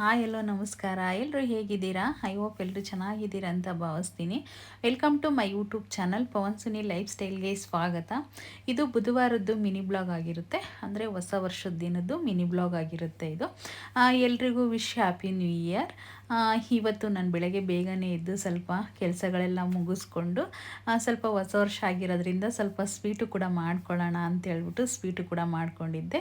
Hi, ಎಲ್ಲೋ ನಮಸ್ಕಾರ. ಎಲ್ಲರೂ ಹೇಗಿದ್ದೀರಾ? ಐ ಹೋಪ್ ಎಲ್ಲರೂ ಚೆನ್ನಾಗಿದ್ದೀರಾ ಅಂತ ಭಾವಿಸ್ತೀನಿ. Welcome to my YouTube channel Pavan Suni life ಸ್ಟೈಲ್ಗೆ ಸ್ವಾಗತ. ಇದು ಬುಧವಾರದ್ದು ಮಿನಿ ಬ್ಲಾಗ್ ಆಗಿರುತ್ತೆ. ಅಂದರೆ ಹೊಸ ವರ್ಷದ ದಿನದ್ದು ಮಿನಿ ಬ್ಲಾಗ್ ಆಗಿರುತ್ತೆ ಇದು. ಎಲ್ರಿಗೂ ವಿಶ್ ಹ್ಯಾಪಿ ನ್ಯೂ ಇಯರ್ ಇವತ್ತು ನಾನು ಬೆಳಗ್ಗೆ ಬೇಗನೆ ಎದ್ದು ಸ್ವಲ್ಪ ಕೆಲಸಗಳೆಲ್ಲ ಮುಗಿಸ್ಕೊಂಡು ಸ್ವಲ್ಪ ಹೊಸ ವರ್ಷ ಆಗಿರೋದ್ರಿಂದ ಸ್ವಲ್ಪ ಸ್ವೀಟು ಕೂಡ ಮಾಡ್ಕೊಳ್ಳೋಣ ಅಂತ ಹೇಳ್ಬಿಟ್ಟು ಸ್ವೀಟು ಕೂಡ ಮಾಡ್ಕೊಂಡಿದ್ದೆ.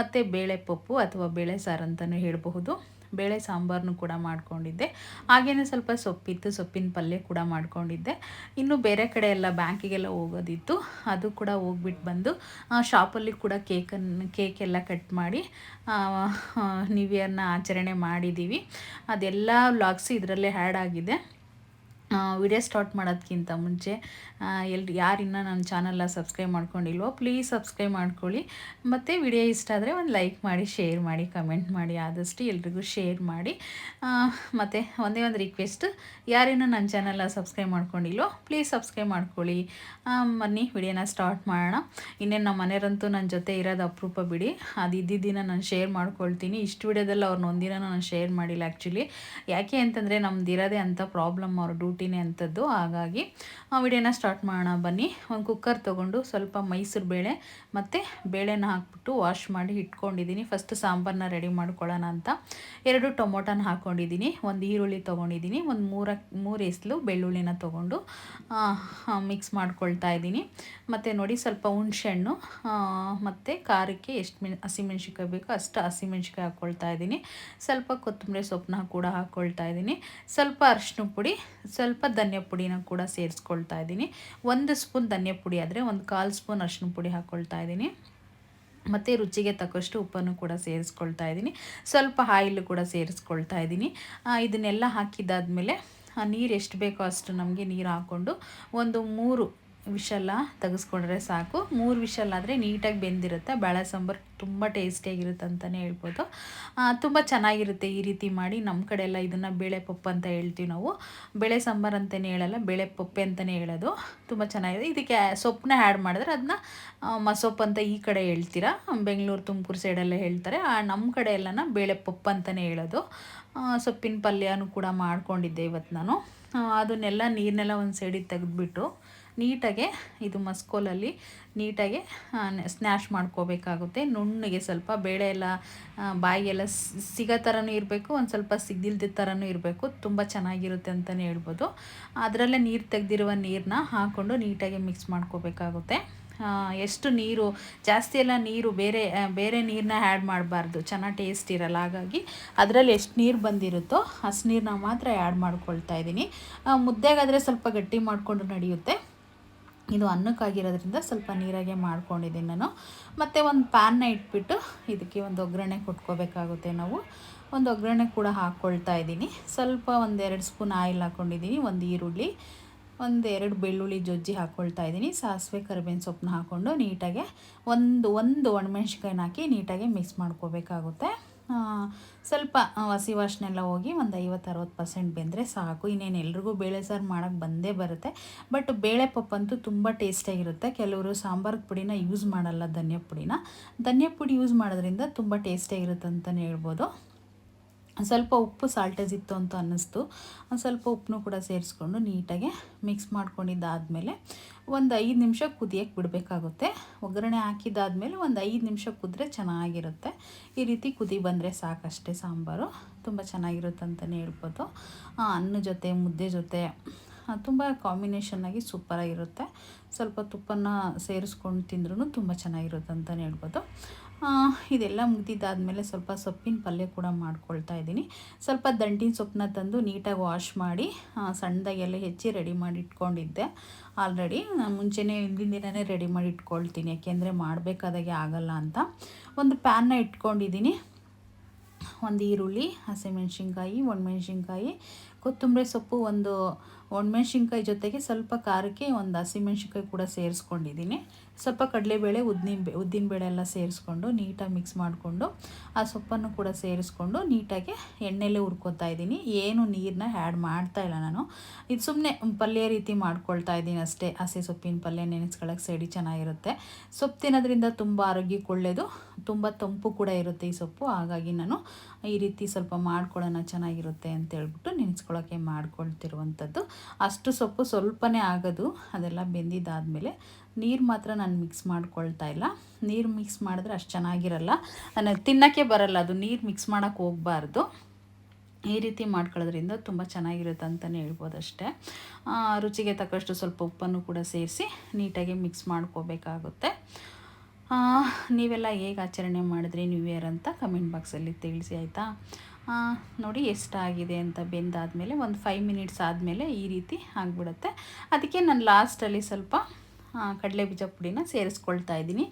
ಮತ್ತು ಬೇಳೆ ಪಪ್ಪು ಅಥವಾ ಬೇಳೆ ಸಾರು ಅಂತಲೂ ಹೇಳಬಹುದು. ಬೇಳೆ ಸಾಂಬಾರನ್ನು ಕೂಡ ಮಾಡ್ಕೊಂಡಿದ್ದೆ. ಹಾಗೆಯೇ ಸ್ವಲ್ಪ ಸೊಪ್ಪಿತ್ತು, ಸೊಪ್ಪಿನ ಪಲ್ಯ ಕೂಡ ಮಾಡ್ಕೊಂಡಿದ್ದೆ. ಇನ್ನು ಬೇರೆ ಕಡೆ ಎಲ್ಲ ಬ್ಯಾಂಕಿಗೆಲ್ಲ ಹೋಗೋದಿತ್ತು. ಅದು ಕೂಡ ಹೋಗ್ಬಿಟ್ಟು ಬಂದು ಶಾಪಲ್ಲಿ ಕೂಡ ಕೇಕನ್ನು ಕೇಕ್ ಎಲ್ಲ ಕಟ್ ಮಾಡಿ ನ್ಯೂ ಇಯರ್ನ ಆಚರಣೆ ಮಾಡಿದ್ದೀವಿ ಅದೆಲ್ಲ ವ್ಲಾಗ್ಸ್ ಇದರಲ್ಲೇ ಆ್ಯಡ್ ಆಗಿದೆ. ವಿಡಿಯೋ ಸ್ಟಾರ್ಟ್ ಮಾಡೋದಕ್ಕಿಂತ ಮುಂಚೆ ಎಲ್ರು, ಯಾರಿನ್ನ ನನ್ನ ಚಾನಲ್ನ ಸಬ್ಸ್ಕ್ರೈಬ್ ಮಾಡ್ಕೊಂಡಿಲ್ವೋ ಪ್ಲೀಸ್ ಸಬ್ಸ್ಕ್ರೈಬ್ ಮಾಡ್ಕೊಳ್ಳಿ. ಮತ್ತು ವಿಡಿಯೋ ಇಷ್ಟ ಆದರೆ ಒಂದು ಲೈಕ್ ಮಾಡಿ, ಶೇರ್ ಮಾಡಿ, ಕಮೆಂಟ್ ಮಾಡಿ, ಆದಷ್ಟು ಎಲ್ರಿಗೂ ಶೇರ್ ಮಾಡಿ. ಮತ್ತು ಒಂದೇ ಒಂದು ರಿಕ್ವೆಸ್ಟ್, ಯಾರಿನ್ನ ನನ್ನ ಚಾನಲ್ನ ಸಬ್ಸ್ಕ್ರೈಬ್ ಮಾಡ್ಕೊಂಡಿಲ್ವೋ ಪ್ಲೀಸ್ ಸಬ್ಸ್ಕ್ರೈಬ್ ಮಾಡ್ಕೊಳ್ಳಿ. ಬನ್ನಿ ವಿಡಿಯೋನ ಸ್ಟಾರ್ಟ್ ಮಾಡೋಣ. ಇನ್ನೇನು ನಮ್ಮ ಮನೆಯವರಂತೂ ನನ್ನ ಜೊತೆ ಇರೋದು ಅಪರೂಪ ಬಿಡಿ. ಅದು ಇದ್ದಿದ್ದಿನ ನಾನು ಶೇರ್ ಮಾಡ್ಕೊಳ್ತೀನಿ. ಇಷ್ಟು ವಿಡಿಯೋದಲ್ಲಿ ಅವ್ರನ್ನ ಒಂದಿನ ನಾನು ಶೇರ್ ಮಾಡಿಲ್ಲ ಆ್ಯಕ್ಚುಲಿ ಯಾಕೆ ಅಂತಂದರೆ ನಮ್ದು ಇರೋದೇ ಅಂಥ ಪ್ರಾಬ್ಲಮ್ ಅವ್ರ ಡ್ಯೂಟಿನೇ ಅಂಥದ್ದು. ಹಾಗಾಗಿ ವಿಡಿಯೋನ ಸ್ಟಾರ್ಟ್ ಮಾಡೋಣ ಬನ್ನಿ. ಒಂದು ಕುಕ್ಕರ್ ತೊಗೊಂಡು ಸ್ವಲ್ಪ ಮೈಸೂರು ಬೇಳೆ ಮತ್ತು ಬೇಳೆನ ಹಾಕ್ಬಿಟ್ಟು ವಾಶ್ ಮಾಡಿ ಇಟ್ಕೊಂಡಿದ್ದೀನಿ. ಫಸ್ಟ್ ಸಾಂಬಾರನ್ನ ರೆಡಿ ಮಾಡ್ಕೊಳ್ಳೋಣ ಅಂತ. ಎರಡು ಟೊಮೊಟೊನ ಹಾಕ್ಕೊಂಡಿದ್ದೀನಿ ಒಂದು ಈರುಳ್ಳಿ ತೊಗೊಂಡಿದ್ದೀನಿ. ಒಂದು ಮೂರ, ಮೂರು ಎಸ್ಲು ಬೆಳ್ಳುಳ್ಳಿನ ತೊಗೊಂಡು ಮಿಕ್ಸ್ ಮಾಡ್ಕೊಳ್ತಾ ಇದ್ದೀನಿ. ಮತ್ತು ನೋಡಿ, ಸ್ವಲ್ಪ ಹುಣ್ಸೆಹಣ್ಣು ಮತ್ತು ಖಾರಕ್ಕೆ ಎಷ್ಟು ಮೆಣ್ ಹಸಿಮೆಣ್ಸಿಕಾಯಿ ಬೇಕೋ ಅಷ್ಟು ಹಸಿಮೆಣ್ಸಿಕಾಯಿ ಹಾಕ್ಕೊಳ್ತಾ ಇದ್ದೀನಿ. ಸ್ವಲ್ಪ ಕೊತ್ತಂಬರಿ ಸೊಪ್ಪನ್ನ ಕೂಡ ಹಾಕ್ಕೊಳ್ತಾ ಇದ್ದೀನಿ. ಸ್ವಲ್ಪ ಅರಿಶಿನ ಪುಡಿ, ಸ್ವಲ್ಪ ಧನಿಯಾ ಪುಡಿನ ಕೂಡ ಸೇರಿಸ್ಕೊಳ್ತಾ ಇದ್ದೀನಿ. ಒಂದು ಸ್ಪೂನ್ ಧನಿಯಾ ಪುಡಿ ಆದರೆ ಒಂದು ಕಾಲು ಸ್ಪೂನ್ ಅರಿಶಿನ ಪುಡಿ ಹಾಕ್ಕೊಳ್ತಾ ಇದ್ದೀನಿ. ಮತ್ತು ರುಚಿಗೆ ತಕ್ಕಷ್ಟು ಉಪ್ಪನ್ನು ಕೂಡ ಸೇರಿಸ್ಕೊಳ್ತಾ ಇದ್ದೀನಿ. ಸ್ವಲ್ಪ ಆಯಿಲ್ ಕೂಡ ಸೇರಿಸ್ಕೊಳ್ತಾ ಇದ್ದೀನಿ. ಇದನ್ನೆಲ್ಲ ಹಾಕಿದ್ದಾದಮೇಲೆ ನೀರು ಎಷ್ಟು ಬೇಕೋ ಅಷ್ಟು ನಮಗೆ ನೀರು ಹಾಕ್ಕೊಂಡು ಒಂದು ಮೂರು ವಿಷಲ್ಲ ತೆಗೆಸ್ಕೊಂಡ್ರೆ ಸಾಕು. ಮೂರು ವಿಷಲ್ ಆದರೆ ನೀಟಾಗಿ ಬೆಂದಿರುತ್ತೆ. ಬೇಳೆ ಸಾಂಬಾರು ತುಂಬ ಟೇಸ್ಟಿಯಾಗಿರುತ್ತೆ ಅಂತಲೇ ಹೇಳ್ಬೋದು. ತುಂಬ ಚೆನ್ನಾಗಿರುತ್ತೆ ಈ ರೀತಿ ಮಾಡಿ ನಮ್ಮ ಕಡೆ ಎಲ್ಲ ಇದನ್ನು ಬೇಳೆ ಪಪ್ಪು ಅಂತ ಹೇಳ್ತೀವಿ ನಾವು. ಬೇಳೆ ಸಾಂಬಾರು ಅಂತಲೇ ಹೇಳಲ್ಲ, ಬೇಳೆ ಪಪ್ಪೆ ಅಂತಲೇ ಹೇಳೋದು. ತುಂಬ ಚೆನ್ನಾಗಿದೆ. ಇದಕ್ಕೆ ಸೊಪ್ಪನ್ನ ಆ್ಯಡ್ ಮಾಡಿದ್ರೆ ಅದನ್ನ ಮಸೊಪ್ಪು ಅಂತ ಈ ಕಡೆ ಹೇಳ್ತೀರಾ? ಬೆಂಗಳೂರು, ತುಮಕೂರು ಸೈಡೆಲ್ಲ ಹೇಳ್ತಾರೆ. ನಮ್ಮ ಕಡೆ ಎಲ್ಲನ ಬೇಳೆ ಪಪ್ಪು ಅಂತಲೇ ಹೇಳೋದು. ಸೊಪ್ಪಿನ ಪಲ್ಯನೂ ಕೂಡ ಮಾಡ್ಕೊಂಡಿದ್ದೆ ಇವತ್ತು ನಾನು. ಅದನ್ನೆಲ್ಲ ನೀರನ್ನೆಲ್ಲ ಒಂದು ಸೈಡಿಗೆ ತೆಗೆದ್ಬಿಟ್ಟು ನೀಟಾಗೆ ಇದು ಮಸ್ಕೋಲಲ್ಲಿ ನೀಟಾಗಿ ಸ್ನ್ಯಾಶ್ ಮಾಡ್ಕೋಬೇಕಾಗುತ್ತೆ. ನುಣ್ಣಗೆ ಸ್ವಲ್ಪ ಬೇಳೆ ಎಲ್ಲ ಬಾಯಿಗೆಲ್ಲ ಸಿಗೋ ಥರನೂ ಇರಬೇಕು, ಒಂದು ಸ್ವಲ್ಪ ಸಿಗ್ದಿಲ್ದ ಥರನೂ ಇರಬೇಕು. ತುಂಬ ಚೆನ್ನಾಗಿರುತ್ತೆ ಅಂತಲೇ ಹೇಳ್ಬೋದು. ಅದರಲ್ಲೇ ನೀರು ತೆಗೆದಿರುವ ನೀರನ್ನ ಹಾಕ್ಕೊಂಡು ನೀಟಾಗಿ ಮಿಕ್ಸ್ ಮಾಡ್ಕೋಬೇಕಾಗುತ್ತೆ. ಎಷ್ಟು ನೀರು, ಜಾಸ್ತಿ ಎಲ್ಲ ನೀರು ಬೇರೆ ಬೇರೆ ನೀರನ್ನ ಆ್ಯಡ್ ಮಾಡಬಾರ್ದು. ಚೆನ್ನಾಗಿ ಟೇಸ್ಟ್ ಇರಲ್ಲ. ಹಾಗಾಗಿ ಅದರಲ್ಲಿ ಎಷ್ಟು ನೀರು ಬಂದಿರುತ್ತೋ ಅಷ್ಟು ನೀರನ್ನ ಮಾತ್ರ ಆ್ಯಡ್ ಮಾಡ್ಕೊಳ್ತಾ ಇದ್ದೀನಿ. ಮುದ್ದೆಗಾದರೆ ಸ್ವಲ್ಪ ಗಟ್ಟಿ ಮಾಡಿಕೊಂಡು ನಡೆಯುತ್ತೆ. ಇದು ಅನ್ನಕ್ಕಾಗಿರೋದ್ರಿಂದ ಸ್ವಲ್ಪ ನೀರಾಗೆ ಮಾಡ್ಕೊಂಡಿದ್ದೀನಿ ನಾನು. ಮತ್ತು ಒಂದು ಪ್ಯಾನ್ನ ಇಟ್ಬಿಟ್ಟು ಇದಕ್ಕೆ ಒಂದು ಒಗ್ಗರಣೆ ಕೊಟ್ಕೋಬೇಕಾಗುತ್ತೆ ನಾವು. ಒಂದು ಒಗ್ಗರಣೆ ಕೂಡ ಹಾಕ್ಕೊಳ್ತಾ ಇದ್ದೀನಿ. ಸ್ವಲ್ಪ ಒಂದೆರಡು ಸ್ಪೂನ್ ಆಯಿಲ್ ಹಾಕ್ಕೊಂಡಿದ್ದೀನಿ ಒಂದು ಈರುಳ್ಳಿ, ಒಂದು ಎರಡು ಬೆಳ್ಳುಳ್ಳಿ ಜೊಜ್ಜಿ ಹಾಕ್ಕೊಳ್ತಾ ಇದ್ದೀನಿ. ಸಾಸಿವೆ, ಕರಿಬೇವಿನ ಸೊಪ್ಪನ್ನ ಹಾಕ್ಕೊಂಡು ನೀಟಾಗೆ ಒಂದು ಒಂದು ಒಣಮೆಣ್ಸಿಕಾಯಿನ ಹಾಕಿ ನೀಟಾಗೆ ಮಿಕ್ಸ್ ಮಾಡ್ಕೋಬೇಕಾಗುತ್ತೆ. ಸ್ವಲ್ಪ ಹಸಿ ವಾಶ್ನೆಲ್ಲ ಹೋಗಿ ಒಂದು ಐವತ್ತು ಅರವತ್ತು ಪರ್ಸೆಂಟ್ ಬೆಂದರೆ ಸಾಕು. ಇನ್ನೇನು ಎಲ್ರಿಗೂ ಬೇಳೆ ಸಾರು ಮಾಡೋಕ್ಕೆ ಬಂದೇ ಬರುತ್ತೆ. ಬಟ್ ಬೇಳೆ ಪಪ್ಪಂತೂ ತುಂಬ ಟೇಸ್ಟಿಯಾಗಿರುತ್ತೆ ಕೆಲವರು ಸಾಂಬಾರು ಪುಡಿನ ಯೂಸ್ ಮಾಡಲ್ಲ ಧನಿಯಾ ಪುಡಿನ ಧನಿಯಾ ಪುಡಿ ಯೂಸ್ ಮಾಡೋದ್ರಿಂದ ತುಂಬ ಟೇಸ್ಟಿಯಾಗಿರುತ್ತೆ ಅಂತಲೇ ಹೇಳ್ಬೋದು. ಸ್ವಲ್ಪ ಉಪ್ಪು ಸಾಲ್ಟೇಜ್ ಇತ್ತು ಅಂತ ಅನ್ನಿಸ್ತು. ಒಂದು ಸ್ವಲ್ಪ ಉಪ್ಪನ್ನು ಕೂಡ ಸೇರಿಸ್ಕೊಂಡು ನೀಟಾಗಿ ಮಿಕ್ಸ್ ಮಾಡ್ಕೊಂಡಿದ್ದಾದಮೇಲೆ ಒಂದು ಐದು ನಿಮಿಷ ಕುದಿಯೋಕ್ಕೆ ಬಿಡಬೇಕಾಗುತ್ತೆ. ಒಗ್ಗರಣೆ ಹಾಕಿದ್ದಾದಮೇಲೆ ಒಂದು ಐದು ನಿಮಿಷ ಕುದ್ರೆ ಚೆನ್ನಾಗಿರುತ್ತೆ. ಈ ರೀತಿ ಕುದಿ ಬಂದರೆ ಸಾಕಷ್ಟೇ ಸಾಂಬಾರು. ತುಂಬ ಚೆನ್ನಾಗಿರುತ್ತೆ ಅಂತಲೇ ಹೇಳ್ಬೋದು. ಅನ್ನ ಜೊತೆ, ಮುದ್ದೆ ಜೊತೆ ತುಂಬ ಕಾಂಬಿನೇಷನ್ನಾಗಿ ಸೂಪರಾಗಿರುತ್ತೆ ಸ್ವಲ್ಪ ತುಪ್ಪನ ಸೇರಿಸ್ಕೊಂಡು ತಿಂದ್ರೂ ತುಂಬ ಚೆನ್ನಾಗಿರುತ್ತೆ ಅಂತಲೇ ಹೇಳ್ಬೋದು. ಇದೆಲ್ಲ ಮುಗ್ದಿದ್ದಾದಮೇಲೆ ಸ್ವಲ್ಪ ಸೊಪ್ಪಿನ ಪಲ್ಯ ಕೂಡ ಮಾಡ್ಕೊಳ್ತಾ ಇದ್ದೀನಿ. ಸ್ವಲ್ಪ ದಂಟಿನ ಸೊಪ್ಪನ್ನ ತಂದು ನೀಟಾಗಿ ವಾಶ್ ಮಾಡಿ ಸಣ್ಣದಾಗಿ ಎಲ್ಲ ಹೆಚ್ಚಿ ರೆಡಿ ಮಾಡಿ ಇಟ್ಕೊಂಡಿದ್ದೆ. ಆಲ್ರೆಡಿ ನಾನು ಮುಂಚೆನೇ ಹಿಂದಿನ ದಿನವೇ ರೆಡಿ ಮಾಡಿ ಇಟ್ಕೊಳ್ತೀನಿ, ಯಾಕೆಂದರೆ ಮಾಡಬೇಕಾದಾಗೆ ಆಗಲ್ಲ ಅಂತ. ಒಂದು ಪ್ಯಾನ್ನ ಇಟ್ಕೊಂಡಿದ್ದೀನಿ. ಒಂದು ಈರುಳ್ಳಿ, ಹಸಿಮೆಣ್ಸಿನ್ಕಾಯಿ, ಒಣಮೆಣ್ಸಿನ್ಕಾಯಿ, ಕೊತ್ತಂಬರಿ ಸೊಪ್ಪು ಒಂದು ಒಣಮೆಣ್ಸಿನ್ಕಾಯಿ ಜೊತೆಗೆ ಸ್ವಲ್ಪ ಖಾರಕ್ಕೆ ಒಂದು ಹಸಿಮೆಣ್ಸಿನ್ಕಾಯಿ ಕೂಡ ಸೇರಿಸ್ಕೊಂಡಿದ್ದೀನಿ. ಸ್ವಲ್ಪ ಕಡಲೆಬೇಳೆ, ಉದ್ದಿನ ಉದ್ದಿನಬೇಳೆ ಎಲ್ಲ ಸೇರಿಸ್ಕೊಂಡು ನೀಟಾಗಿ ಮಿಕ್ಸ್ ಮಾಡಿಕೊಂಡು ಆ ಸೊಪ್ಪನ್ನು ಕೂಡ ಸೇರಿಸ್ಕೊಂಡು ನೀಟಾಗಿ ಎಣ್ಣೆಲೇ ಹುರ್ಕೊತಾ ಇದ್ದೀನಿ. ಏನು ನೀರನ್ನ ಆ್ಯಡ್ ಮಾಡ್ತಾ ಇಲ್ಲ ನಾನು. ಇದು ಸುಮ್ಮನೆ ಪಲ್ಯ ರೀತಿ ಮಾಡ್ಕೊಳ್ತಾ ಇದ್ದೀನಿ ಅಷ್ಟೇ. ಹಸಿ ಸೊಪ್ಪಿನ ಪಲ್ಯ ನೆನೆಸ್ಕೊಳ್ಳೋಕೆ ಸೈಡಿ ಚೆನ್ನಾಗಿರುತ್ತೆ. ಸೊಪ್ಪು ತಿನ್ನೋದ್ರಿಂದ ತುಂಬ ಆರೋಗ್ಯಕ್ಕೆ ಒಳ್ಳೆಯದು ತುಂಬ ತಂಪು ಕೂಡ ಇರುತ್ತೆ ಈ ಸೊಪ್ಪು. ಹಾಗಾಗಿ ನಾನು ಈ ರೀತಿ ಸ್ವಲ್ಪ ಮಾಡ್ಕೊಳ್ಳೋಣ ಚೆನ್ನಾಗಿರುತ್ತೆ ಅಂತ ಹೇಳ್ಬಿಟ್ಟು ನೆನೆಸ್ಕೊಳ್ಳೋಕ್ಕೆ ಮಾಡ್ಕೊಳ್ತಿರುವಂಥದ್ದು. ಅಷ್ಟು ಸೊಪ್ಪು ಸ್ವಲ್ಪನೇ ಆಗೋದು, ಅದೆಲ್ಲ ಬೆಂದಿದ್ದಾದಮೇಲೆ ನೀರು ಮಾತ್ರ ನಾನು ಮಿಕ್ಸ್ ಮಾಡ್ಕೊಳ್ತಾ ಇಲ್ಲ. ನೀರು ಮಿಕ್ಸ್ ಮಾಡಿದ್ರೆ ಅಷ್ಟು ಚೆನ್ನಾಗಿರಲ್ಲ. ತಿನ್ನೋಕ್ಕೆ ಬರಲ್ಲ, ಅದು ನೀರು ಮಿಕ್ಸ್ ಮಾಡೋಕ್ಕೆ ಹೋಗಬಾರ್ದು. ಈ ರೀತಿ ಮಾಡ್ಕೊಳ್ಳೋದ್ರಿಂದ ತುಂಬ ಚೆನ್ನಾಗಿರುತ್ತೆ ಅಂತಲೇ ಹೇಳ್ಬೋದು ಅಷ್ಟೇ ರುಚಿಗೆ ತಕ್ಕಷ್ಟು ಸ್ವಲ್ಪ ಉಪ್ಪನ್ನು ಕೂಡ ಸೇರಿಸಿ ನೀಟಾಗಿ ಮಿಕ್ಸ್ ಮಾಡ್ಕೋಬೇಕಾಗುತ್ತೆ. ನೀವೆಲ್ಲ ಹೇಗೆ ಆಚರಣೆ ಮಾಡಿದ್ರಿ ನ್ಯೂ ಇಯರ್ ಅಂತ ಕಮೆಂಟ್ ಬಾಕ್ಸಲ್ಲಿ ತಿಳಿಸಿ, ಆಯಿತಾ? ನೋಡಿ ಎಷ್ಟಾಗಿದೆ ಅಂತ ಬೆಂದಾದಮೇಲೆ ಒಂದು ಫೈವ್ ಮಿನಿಟ್ಸ್ ಆದಮೇಲೆ ಈ ರೀತಿ ಆಗಿಬಿಡುತ್ತೆ. ಅದಕ್ಕೆ ನಾನು ಲಾಸ್ಟಲ್ಲಿ ಸ್ವಲ್ಪ ಕಡಲೆ ಬೀಜ ಪುಡಿನ ಸೇರಿಸ್ಕೊಳ್ತಾ ಇದ್ದೀನಿ.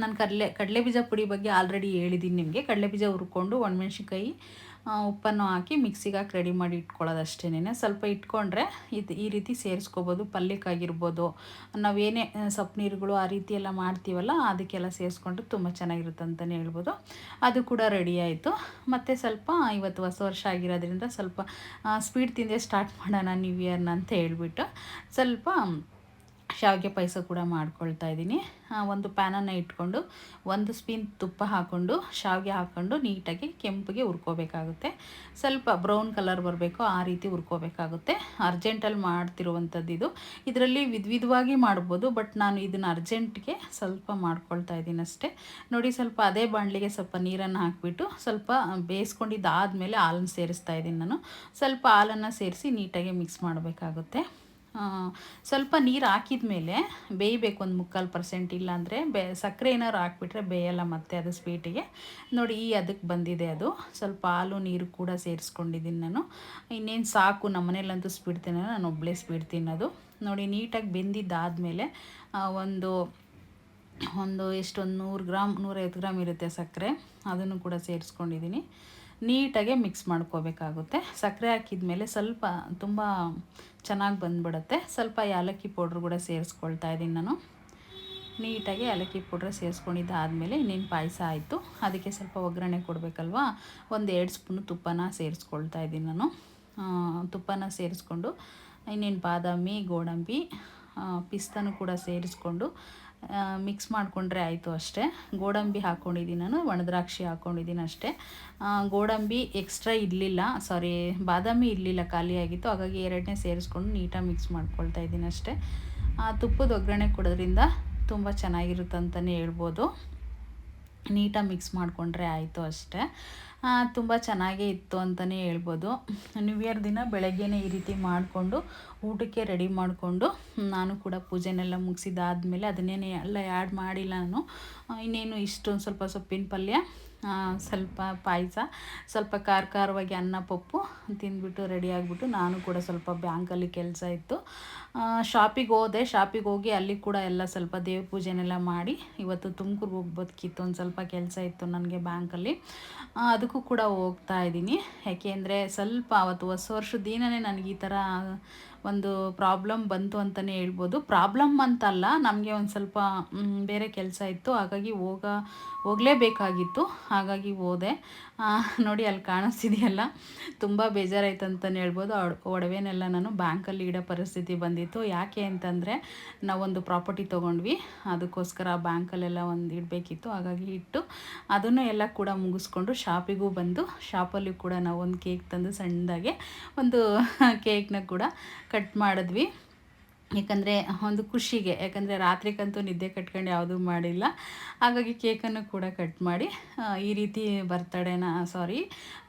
ನಾನು ಕಡಲೆ ಕಡಲೆ ಬೀಜ ಪುಡಿ ಬಗ್ಗೆ ಆಲ್ರೆಡಿ ಹೇಳಿದ್ದೀನಿ ನಿಮಗೆ. ಕಡಲೆ ಬೀಜ ಹುರ್ಕೊಂಡು ಒಣಮೆಣ್ಸಿನ್ಕಾಯಿ ಉಪ್ಪನ್ನು ಹಾಕಿ ಮಿಕ್ಸಿಗೆ ರೆಡಿ ಮಾಡಿ ಇಟ್ಕೊಳ್ಳೋದು ಸ್ವಲ್ಪ ಇಟ್ಕೊಂಡ್ರೆ ಇದು ಈ ರೀತಿ ಸೇರಿಸ್ಕೋಬೋದು ಪಲ್ಯಕ್ಕಾಗಿರ್ಬೋದು ನಾವೇನೇ ಸೊಪ್ಪು ನೀರುಗಳು ಆ ರೀತಿ ಎಲ್ಲ ಮಾಡ್ತೀವಲ್ಲ, ಅದಕ್ಕೆಲ್ಲ ಸೇರಿಸ್ಕೊಂಡ್ರೆ ತುಂಬ ಚೆನ್ನಾಗಿರುತ್ತೆ ಅಂತಲೇ ಹೇಳ್ಬೋದು. ಅದು ಕೂಡ ರೆಡಿ ಆಯಿತು. ಮತ್ತು ಸ್ವಲ್ಪ ಇವತ್ತು ಹೊಸ ವರ್ಷ ಆಗಿರೋದ್ರಿಂದ ಸ್ವಲ್ಪ ಸ್ವೀಟ್ ತಿಂದೆ ಸ್ಟಾರ್ಟ್ ಮಾಡೋಣ ನ್ಯೂ ಇಯರ್ನ ಅಂತ ಹೇಳ್ಬಿಟ್ಟು ಸ್ವಲ್ಪ ಶಾವಿಗೆ ಪಾಯಸ ಕೂಡ ಮಾಡ್ಕೊಳ್ತಾ ಇದ್ದೀನಿ. ಒಂದು ಪ್ಯಾನನ್ನು ಇಟ್ಕೊಂಡು, ಒಂದು ಸ್ಪೀನ್ ತುಪ್ಪ ಹಾಕ್ಕೊಂಡು ಶಾವಿಗೆ ಹಾಕ್ಕೊಂಡು ನೀಟಾಗಿ ಕೆಂಪಿಗೆ ಹುರ್ಕೋಬೇಕಾಗುತ್ತೆ. ಸ್ವಲ್ಪ ಬ್ರೌನ್ ಕಲರ್ ಬರಬೇಕು, ಆ ರೀತಿ ಹುರ್ಕೋಬೇಕಾಗುತ್ತೆ. ಅರ್ಜೆಂಟಲ್ಲಿ ಮಾಡ್ತಿರುವಂಥದ್ದು ಇದು. ಇದರಲ್ಲಿ ವಿಧವಾಗಿ ಮಾಡ್ಬೋದು, ಬಟ್ ನಾನು ಇದನ್ನು ಅರ್ಜೆಂಟ್ಗೆ ಸ್ವಲ್ಪ ಮಾಡ್ಕೊಳ್ತಾ ಇದ್ದೀನಿ ಅಷ್ಟೇ. ನೋಡಿ, ಸ್ವಲ್ಪ ಅದೇ ಬಾಣಲಿಗೆ ಸ್ವಲ್ಪ ನೀರನ್ನು ಹಾಕಿಬಿಟ್ಟು, ಸ್ವಲ್ಪ ಬೇಯಿಸ್ಕೊಂಡಿದ್ದಾದಮೇಲೆ ಹಾಲನ್ನು ಸೇರಿಸ್ತಾ ಇದ್ದೀನಿ ನಾನು. ಸ್ವಲ್ಪ ಹಾಲನ್ನು ಸೇರಿಸಿ ನೀಟಾಗಿ ಮಿಕ್ಸ್ ಮಾಡಬೇಕಾಗುತ್ತೆ. ಸ್ವಲ್ಪ ನೀರು ಹಾಕಿದ ಮೇಲೆ ಬೇಯಬೇಕು ಒಂದು ಮುಕ್ಕಾಲು ಪರ್ಸೆಂಟ್ ಇಲ್ಲಾಂದರೆ ಬೇ ಸಕ್ಕರೆ ಏನಾದ್ರು ಹಾಕ್ಬಿಟ್ರೆ ಬೇಯಲ್ಲ ಮತ್ತೆ ಅದು ಸ್ವೀಟಿಗೆ ನೋಡಿ ಈ ಅದಕ್ಕೆ ಬಂದಿದೆ ಅದು. ಸ್ವಲ್ಪ ಹಾಲು, ನೀರು ಕೂಡ ಸೇರಿಸ್ಕೊಂಡಿದ್ದೀನಿ ನಾನು. ಇನ್ನೇನು ಸಾಕು ನಮ್ಮ ಮನೇಲಂತೂ ಸ್ವೀಟ್ ತಿನ್ನೋದು ನಾನು ಒಬ್ಬಳೇ ಸ್ವೀಟ್ ತಿನ್ನೋದು. ನೋಡಿ ನೀಟಾಗಿ ಬೆಂದಿದ್ದಾದಮೇಲೆ ಒಂದು ಒಂದು ಎಷ್ಟೊಂದು ನೂರು ಗ್ರಾಮ್, ನೂರೈವತ್ತು ಗ್ರಾಮ್ ಇರುತ್ತೆ ಸಕ್ಕರೆ ಅದನ್ನು ಕೂಡ ಸೇರಿಸ್ಕೊಂಡಿದ್ದೀನಿ ನೀಟಾಗೆ ಮಿಕ್ಸ್ ಮಾಡ್ಕೋಬೇಕಾಗುತ್ತೆ. ಸಕ್ಕರೆ ಹಾಕಿದ ಮೇಲೆ ಸ್ವಲ್ಪ ತುಂಬ ಚೆನ್ನಾಗಿ ಬಂದ್ಬಿಡುತ್ತೆ. ಸ್ವಲ್ಪ ಏಲಕ್ಕಿ ಪೌಡ್ರ್ ಕೂಡ ಸೇರಿಸ್ಕೊಳ್ತಾ ಇದ್ದೀನಿ ನಾನು. ನೀಟಾಗಿ ಏಲಕ್ಕಿ ಪೌಡ್ರ್ ಸೇರಿಸ್ಕೊಂಡಿದ್ದಾದಮೇಲೆ ಇನ್ನೇನು ಪಾಯಸ ಆಯಿತು. ಅದಕ್ಕೆ ಸ್ವಲ್ಪ ಒಗ್ಗರಣೆ ಕೊಡಬೇಕಲ್ವಾ? ಒಂದು ಎರಡು ಸ್ಪೂನು ತುಪ್ಪನ ಸೇರಿಸ್ಕೊಳ್ತಾ ಇದ್ದೀನಿ ನಾನು. ತುಪ್ಪನ ಸೇರಿಸ್ಕೊಂಡು ಇನ್ನೇನು ಬಾದಾಮಿ, ಗೋಡಂಬಿ ಪಿಸ್ತನೂ ಕೂಡ ಸೇರಿಸ್ಕೊಂಡು ಮಿಕ್ಸ್ ಮಾಡಿಕೊಂಡ್ರೆ ಆಯಿತು ಅಷ್ಟೇ. ಗೋಡಂಬಿ ಹಾಕ್ಕೊಂಡಿದ್ದೀನಿ ನಾನು, ಒಣದ್ರಾಕ್ಷಿ ಹಾಕ್ಕೊಂಡಿದ್ದೀನಿ ಅಷ್ಟೇ. ಗೋಡಂಬಿ ಎಕ್ಸ್ಟ್ರಾ ಇರಲಿಲ್ಲ ಸಾರಿ ಬಾದಾಮಿ ಇರಲಿಲ್ಲ ಖಾಲಿಯಾಗಿತ್ತು ಹಾಗಾಗಿ ಎರಡನೇ ಸೇರಿಸ್ಕೊಂಡು ನೀಟಾಗಿ ಮಿಕ್ಸ್ ಮಾಡ್ಕೊಳ್ತಾ ಇದ್ದೀನಿ ಅಷ್ಟೇ. ತುಪ್ಪದ ಒಗ್ಗರಣೆ ಕೊಡೋದ್ರಿಂದ ತುಂಬ ಚೆನ್ನಾಗಿರುತ್ತೆ ಅಂತಲೇ ಹೇಳ್ಬೋದು. ನೀಟಾಗಿ ಮಿಕ್ಸ್ ಮಾಡಿಕೊಂಡ್ರೆ ಆಯಿತು ಅಷ್ಟೇ. ತುಂಬ ಚೆನ್ನಾಗೇ ಇತ್ತು ಅಂತಲೇ ಹೇಳ್ಬೋದು. ನ್ಯೂ ಇಯರ್ ದಿನ ಬೆಳಗ್ಗೆನೇ ಈ ರೀತಿ ಮಾಡಿಕೊಂಡು ಊಟಕ್ಕೆ ರೆಡಿ ಮಾಡಿಕೊಂಡು ನಾನು ಕೂಡ ಪೂಜೆನೆಲ್ಲ ಮುಗಿಸಿದಾದ್ಮೇಲೆ ಅದನ್ನೇನೇ ಎಲ್ಲ ಆ್ಯಡ್ ಮಾಡಿಲ್ಲ ನಾನು. ಇನ್ನೇನು ಇಷ್ಟೊಂದು ಸ್ವಲ್ಪ ಸೊಪ್ಪಿನ ಪಲ್ಯ ಸ್ವಲ್ಪ ಪಾಯಸ, ಸ್ವಲ್ಪ ಖಾರ ಖಾರವಾಗಿ ಅನ್ನ, ಪಪ್ಪು ತಿಂದ್ಬಿಟ್ಟು ರೆಡಿ ಆಗಿಬಿಟ್ಟು ನಾನು ಕೂಡ ಸ್ವಲ್ಪ ಬ್ಯಾಂಕಲ್ಲಿ ಕೆಲಸ ಇತ್ತು. ಶಾಪಿಗೆ ಹೋದೆ. ಶಾಪಿಗೆ ಹೋಗಿ ಅಲ್ಲಿ ಕೂಡ ಎಲ್ಲ ಸ್ವಲ್ಪ ದೇವ್ರ ಪೂಜೆನೆಲ್ಲ ಮಾಡಿ ಇವತ್ತು ತುಮಕೂರು ಹೋಗ್ಬೋದಕ್ಕಿತ್ತು ಒಂದು ಸ್ವಲ್ಪ ಕೆಲಸ ಇತ್ತು ನನಗೆ ಬ್ಯಾಂಕಲ್ಲಿ ಅದಕ್ಕೂ ಕೂಡ ಹೋಗ್ತಾ ಇದ್ದೀನಿ. ಯಾಕೆಂದರೆ ಸ್ವಲ್ಪ ಅವತ್ತು ಹೊಸ ವರ್ಷದ ದಿನವೇ ನನಗೆ ಈ ಥರ ಒಂದು ಪ್ರಾಬ್ಲಮ್ ಬಂತು ಅಂತಲೇ ಹೇಳ್ಬೋದು. ಪ್ರಾಬ್ಲಮ್ ಅಂತಲ್ಲ, ನಮಗೆ ಒಂದು ಸ್ವಲ್ಪ ಬೇರೆ ಕೆಲಸ ಇತ್ತು. ಹಾಗಾಗಿ ಹೋಗ, ಹೋಗಲೇಬೇಕಾಗಿತ್ತು. ಹಾಗಾಗಿ ಹೋದೆ. ನೋಡಿ ಅಲ್ಲಿ ಕಾಣಿಸ್ತಿದೆಯಲ್ಲ, ತುಂಬ ಬೇಜಾರಾಯ್ತು ಅಂತಲೇ ಹೇಳ್ಬೋದು. ಒಡವೆನೆಲ್ಲ ನಾನು ಬ್ಯಾಂಕಲ್ಲಿ ಇಡೋ ಪರಿಸ್ಥಿತಿ ಬಂದಿತ್ತು. ಯಾಕೆ ಅಂತಂದರೆ, ನಾವೊಂದು ಪ್ರಾಪರ್ಟಿ ತೊಗೊಂಡ್ವಿ. ಅದಕ್ಕೋಸ್ಕರ ಬ್ಯಾಂಕಲ್ಲೆಲ್ಲ ಒಂದು ಇಡಬೇಕಿತ್ತು. ಹಾಗಾಗಿ ಇಟ್ಟು, ಅದನ್ನು ಎಲ್ಲ ಕೂಡ ಮುಗಿಸ್ಕೊಂಡು ಶಾಪಿಗೂ ಬಂದು, ಶಾಪಲ್ಲಿ ಕೂಡ ನಾವು ಒಂದು ಕೇಕ್ ತಂದು ಸಣ್ಣದಾಗೆ, ಒಂದು ಕೇಕ್ನ ಕೂಡ ಕಟ್ ಮಾಡಿದ್ವಿ. ಯಾಕಂದರೆ ಒಂದು ಖುಷಿಗೆ, ಯಾಕಂದರೆ ರಾತ್ರಿಗಂತೂ ನಿದ್ದೆ ಕಟ್ಕೊಂಡು ಯಾವುದೂ ಮಾಡಿಲ್ಲ. ಹಾಗಾಗಿ ಕೇಕನ್ನು ಕೂಡ ಕಟ್ ಮಾಡಿ ಈ ರೀತಿ ಬರ್ತಡೇನ ಸಾರಿ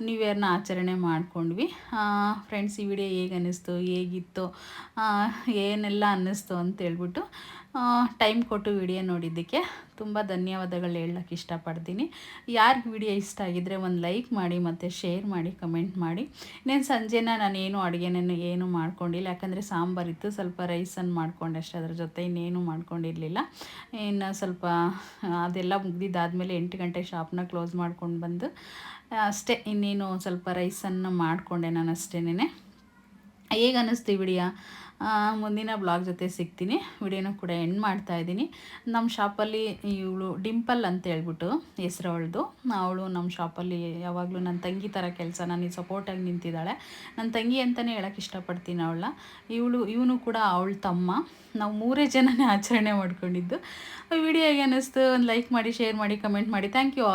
ನ್ಯೂ ಇಯರ್ನ ಆಚರಣೆ ಮಾಡ್ಕೊಂಡ್ವಿ. ಫ್ರೆಂಡ್ಸ್ ಈ ವಿಡಿಯೋ ಹೇಗೆ ಅನ್ನಿಸ್ತು ಹೇಗಿತ್ತು ಏನೆಲ್ಲ ಅನ್ನಿಸ್ತು ಅಂತೇಳ್ಬಿಟ್ಟು ಟೈಮ್ ಕೊಟ್ಟು ವಿಡಿಯೋ ನೋಡಿದ್ದಕ್ಕೆ ತುಂಬ ಧನ್ಯವಾದಗಳು ಹೇಳಕ್ಕೆ ಇಷ್ಟಪಡ್ತೀನಿ. ಯಾರಿಗೆ ವಿಡಿಯೋ ಇಷ್ಟ ಆಗಿದ್ದರೆ ಒಂದು ಲೈಕ್ ಮಾಡಿ ಮತ್ತು ಶೇರ್ ಮಾಡಿ, ಕಮೆಂಟ್ ಮಾಡಿ. ಇನ್ನೇನು ಸಂಜೆನ ನಾನೇನು ಅಡುಗೆನೇನು ಏನು ಮಾಡ್ಕೊಂಡಿಲ್ಲ, ಯಾಕಂದರೆ ಸಾಂಬಾರಿತ್ತು ಸ್ವಲ್ಪ ರೈಸನ್ನು ಮಾಡ್ಕೊಂಡೆ ಅಷ್ಟೇ, ಅದ್ರ ಜೊತೆ ಇನ್ನೇನು ಮಾಡ್ಕೊಂಡಿರಲಿಲ್ಲ. ಇನ್ನು ಸ್ವಲ್ಪ ಅದೆಲ್ಲ ಮುಗ್ದಿದ್ದಾದಮೇಲೆ ಎಂಟು ಗಂಟೆ ಶಾಪ್ನ ಕ್ಲೋಸ್ ಮಾಡ್ಕೊಂಡು ಬಂದು ಅಷ್ಟೇ, ಇನ್ನೇನು ಸ್ವಲ್ಪ ರೈಸನ್ನು ಮಾಡಿಕೊಂಡೆ ನಾನು ಅಷ್ಟೇನೆ ಹೇಗೆ ಅನ್ನಿಸ್ತೀವಿ ವಿಡಿಯೋ? ಮುಂದಿನ ಬ್ಲಾಗ್ ಜೊತೆ ಸಿಗ್ತೀನಿ. ವಿಡಿಯೋನ ಕೂಡ ಎಂಡ್ ಮಾಡ್ತಾ ಇದ್ದೀನಿ. ನಮ್ಮ ಶಾಪಲ್ಲಿ ಇವಳು ಡಿಂಪಲ್ ಅಂತ ಹೇಳ್ಬಿಟ್ಟು ಹೆಸರು ಅವಳದು. ಅವಳು ನಮ್ಮ ಶಾಪಲ್ಲಿ ಯಾವಾಗಲೂ ನನ್ನ ತಂಗಿ ಥರ ಕೆಲಸ ನನಗೆ ಸಪೋರ್ಟಾಗಿ ನಿಂತಿದ್ದಾಳೆ. ನನ್ನ ತಂಗಿ ಅಂತಲೇ ಹೇಳೋಕ್ಕೆ ಇಷ್ಟಪಡ್ತೀನಿ ಅವಳನ್ನ. ಇವಳು, ಇವನು ಕೂಡ ಅವಳ ತಮ್ಮ. ನಾವು ಮೂರೇ ಜನನೇ ಆಚರಣೆ ಮಾಡ್ಕೊಂಡಿದ್ದು. ವಿಡಿಯೋ ಹೇಗೆ ಅನ್ನಿಸ್ತು ಒಂದು ಲೈಕ್ ಮಾಡಿ ಶೇರ್ ಮಾಡಿ ಕಮೆಂಟ್ ಮಾಡಿ. Thank you